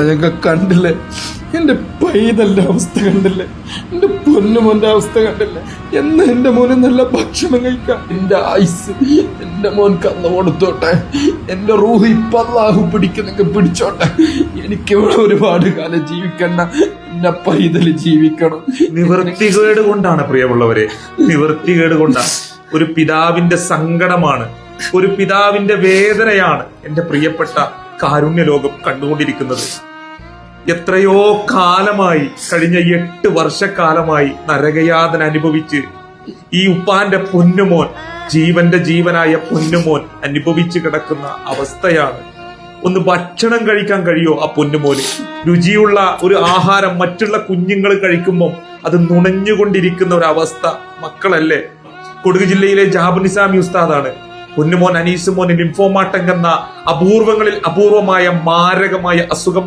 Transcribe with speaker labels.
Speaker 1: ഞങ്ങൾ കണ്ടില്ലേ? എന്റെ പൈതലിന്റെ അവസ്ഥ കണ്ടില്ലേ? എന്റെ പൊന്നുമോന്റെ അവസ്ഥ കണ്ടില്ലേ? എന്ന് എന്റെ മോനെ നല്ല ഭക്ഷണം കഴിക്കാം. എന്റെ ആയുസ് എന്റെ മോൻ കന്ന് കൊടുത്തോട്ടെ. എന്റെ റൂഹ് ഇപ്പൊ അള്ളാഹു പിടിക്കുന്നെങ്കിൽ പിടിച്ചോട്ടെ. എനിക്ക് ഇവിടെ ഒരുപാട് കാലം ജീവിക്കണ്ട. എന്റെ പൈതൽ ജീവിക്കണം.
Speaker 2: നിവൃത്തികേട് കൊണ്ടാണ് പ്രിയമുള്ളവരെ. നിവൃത്തികേട് കൊണ്ടാണ്. ഒരു പിതാവിന്റെ സങ്കടമാണ്. ഒരു പിതാവിന്റെ വേദനയാണ്. എന്റെ പ്രിയപ്പെട്ട കാരുണ്യ ലോകം കണ്ടുകൊണ്ടിരിക്കുന്നത്. എത്രയോ കാലമായി കഴിഞ്ഞ എട്ട് വർഷക്കാലമായി നരകയാതന അനുഭവിച്ച് ഈ ഉപ്പാന്റെ പൊന്നുമോൻ ജീവന്റെ ജീവനായ പൊന്നുമോൻ അനുഭവിച്ചു കിടക്കുന്ന അവസ്ഥയാണ്. ഒന്ന് ഭക്ഷണം കഴിക്കാൻ കഴിയോ ആ പൊന്നുമോന്? രുചിയുള്ള ഒരു ആഹാരം മറ്റുള്ള കുഞ്ഞുങ്ങൾ കഴിക്കുമ്പോൾ അത് നുണഞ്ഞുകൊണ്ടിരിക്കുന്ന ഒരു അവസ്ഥ മക്കളല്ലേ? കൊടുക് ജില്ലയിലെ ജാബുനിസാമി ഉസ്താദാണ്. പൊന്നുമോൻ അനീസുമോൻ ലിംഫോമാട്ടം അപൂർവങ്ങളിൽ അപൂർവമായ മാരകമായ അസുഖം